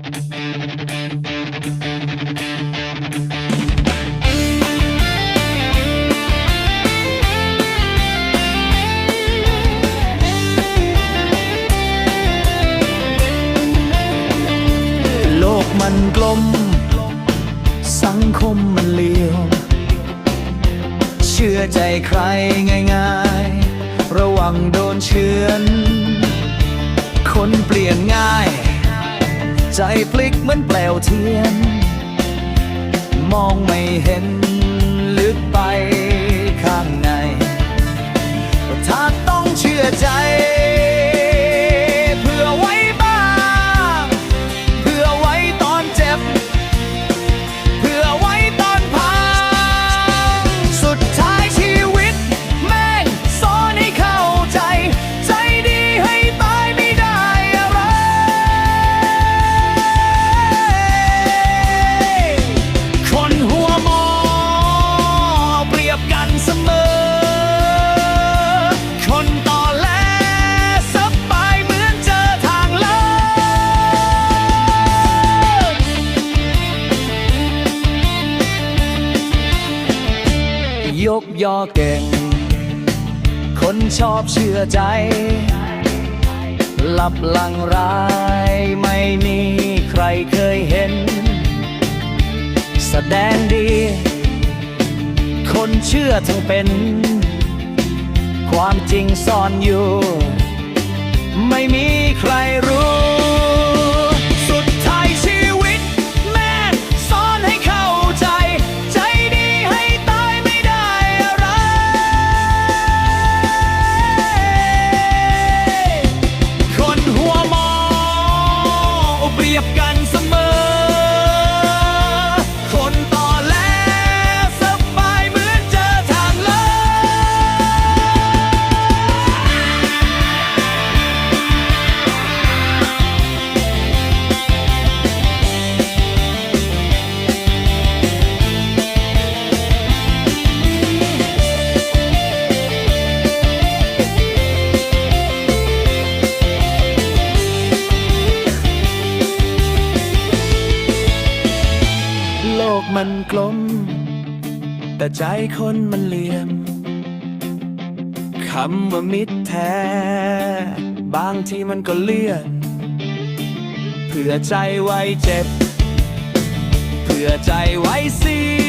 โลกมันกลม สังคมมันเลี้ยว เชื่อใจใครง่าย ๆ ระวังโดนเชือน ใจพลิกเหมือนแปลวเทียน มองไม่เห็นลึกไปข้างในถ้าต้องเชื่อใจ ยกยอเก่ง คนชอบเชื่อใจ หลับหลังร้ายไม่มีใครเคยเห็น แสดงดี คนเชื่อทั้งเป็น ความจริงซ่อนอยู่ ไม่มีใครรู้ เปรียบกัน มันกลม แต่ใจคนมันเหลี่ยม คำว่ามิตรแท้ บางทีมันก็เลี่ยนเพื่อใจไว้เจ็บเพื่อใจไว้เสีย